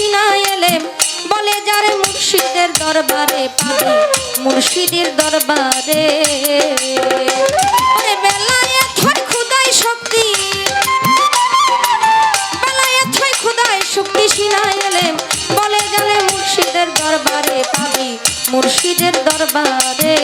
সিনায় এলেম বলে যারে মুর্শিদের দরবারে পাবি, মুর্শিদের দরবারে। খুদাই শক্তি বেলায়েত হয় খুদাই শক্তি সিনায় এলেম বলে যারে মুর্শিদের দরবারে পাবি, মুর্শিদের দরবারে।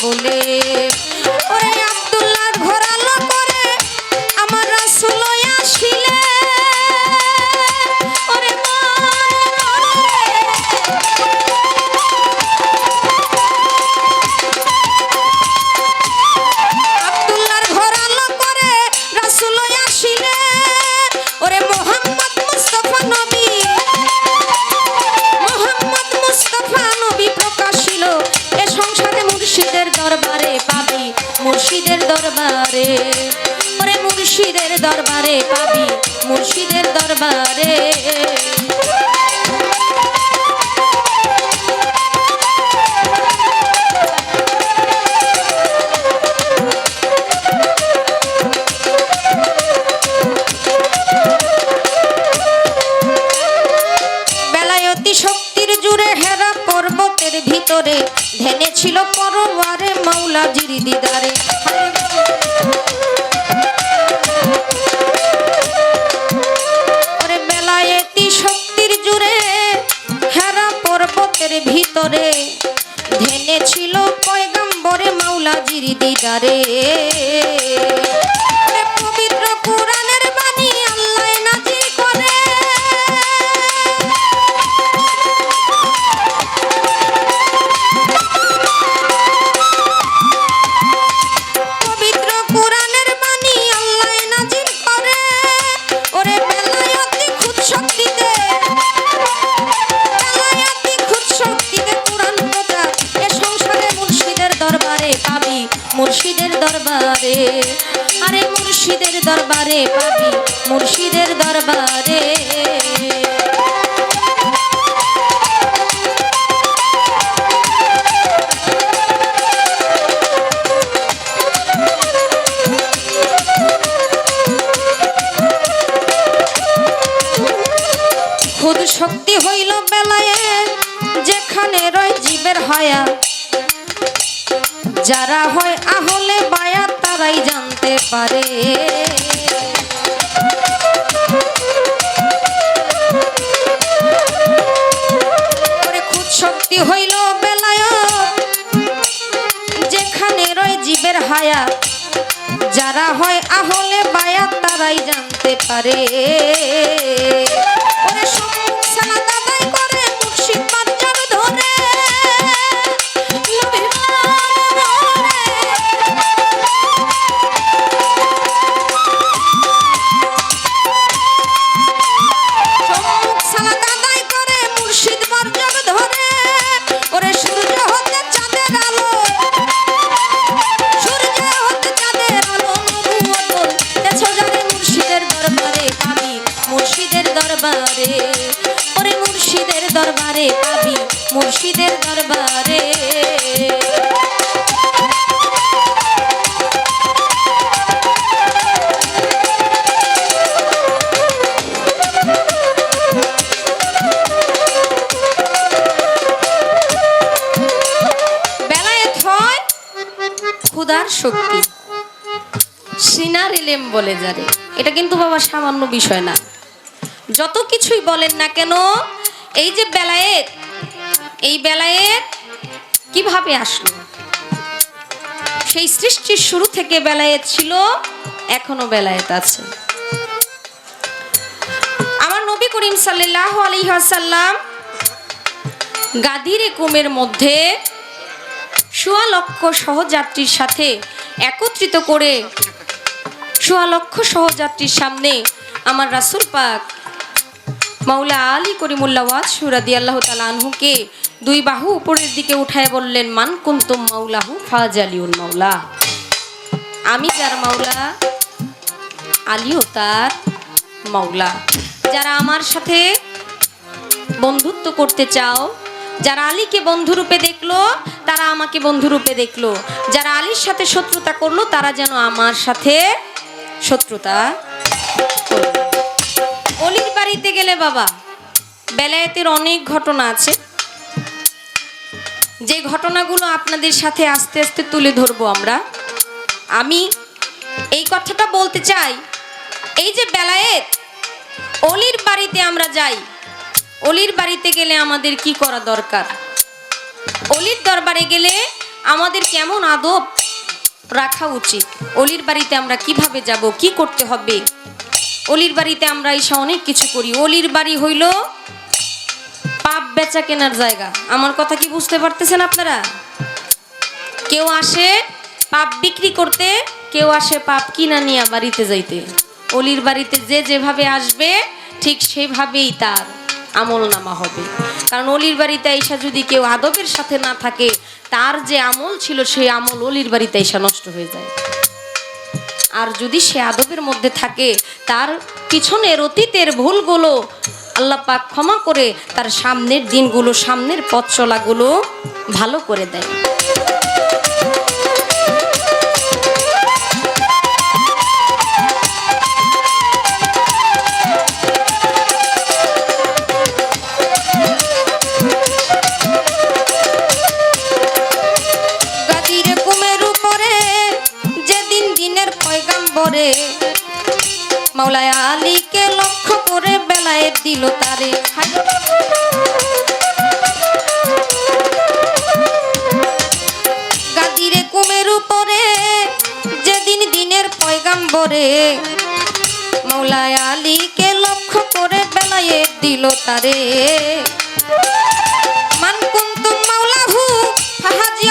বলে মুর্শিদের দরবারে পাবি মুর্শিদের দরবারে। ছিল পয়গম্বরে মাওলাজির দিদারে। মুর্শিদের দরবারে। খুদ শক্তি হইল বেলায়, যেখানে রয় জীবের হায়া। যারা হয় আহলে বায়া তারাই জানতে পারে। জানতে দরবারে পাবি মুর্শিদের দরবারে। সিনার বলে যারে। এটা কিন্তু বাবা সামান্য বিষয় না। যত কিছুই বলেন না কেন এই যে বেলায়েত, এই বেলায়েত কীভাবে আসলো? সেই সৃষ্টির শুরু থেকে বেলায়েত ছিল, এখনও বেলায়েত আছে। আমার নবী করিম সাল্লাহ আলিহাসাল্লাম গাদির কুমের মধ্যে সোয়া লক্ষ সহযাত্রীর সাথে একত্রিত করে, সোয়া লক্ষ সহযাত্রীর সামনে আমার রাসুল পাক মাওলা আলী করিমুল্লা ওয়াজ সুরাদি আল্লাহ তালানহুকে দুই বাহু উপরের দিকে উঠায় বললেন, মান কুন্তুম মাওলাহু ফাজ আলিউল মাওলা। আমি যার মাওলা, আলীও তার মাওলা। যারা আমার সাথে বন্ধুত্ব করতে চাও, যারা আলীকে বন্ধুরূপে দেখল, তারা আমাকে বন্ধুরূপে দেখল। যারা আলীর সাথে শত্রুতা করল, তারা যেন আমার সাথে শত্রুতা করবে। বাড়িতে গেলে বাবা, বেলায়েতের অনেক ঘটনা আছে। যে ঘটনাগুলো আপনাদের সাথে আস্তে আস্তে তুলে ধরবো আমরা। আমি এই কথাটা বলতে চাই, এই যে বেলায়েত, অলির বাড়িতে আমরা যাই, অলির বাড়িতে গেলে আমাদের কি করা দরকার? অলির দরবারে গেলে আমাদের কেমন আদব রাখা উচিত? অলির বাড়িতে আমরা কীভাবে যাব, কি করতে হবে? অলির বাড়িতে আমরা এসে অনেক কিছু করি। অলির বাড়ি হইল পাপ বেচা কেনার জায়গা। আমার কথা কি বুঝতে পারতেছেন আপনারা? কেউ আসে পাপ বিক্রি করতে, কেউ আসে পাপ কিনা নিয়ে বাড়িতে যাইতে। অলির বাড়িতে যে যেভাবে আসবে, ঠিক সেভাবেই তার আমল নামা হবে। কারণ অলির বাড়িতে আইসা যদি কেউ আদবের সাথে না থাকে, তার যে আমল ছিল, সেই আমল অলির বাড়িতে আইসা নষ্ট হয়ে যায়। আর যদি সে আদবের মধ্যে থাকে, তার পিছনের অতীতের ভুলগুলো আল্লাহ পাক ক্ষমা করে তার সামনের দিনগুলো, সামনের পথ চলাগুলো ভালো করে দেয়। পয়গাম্বরে। মাওলায় আলীকে লক্ষ্য করে বেলায় দিল তারে। গাদিরে কুমের উপরে, যেদিন দিনের পয়গাম্বরে, মাওলায় আলীকে লক্ষ্য করে বেলায় দিল তারে। মান কুন্তুম মাওলাহু হাজি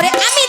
ওরে আমি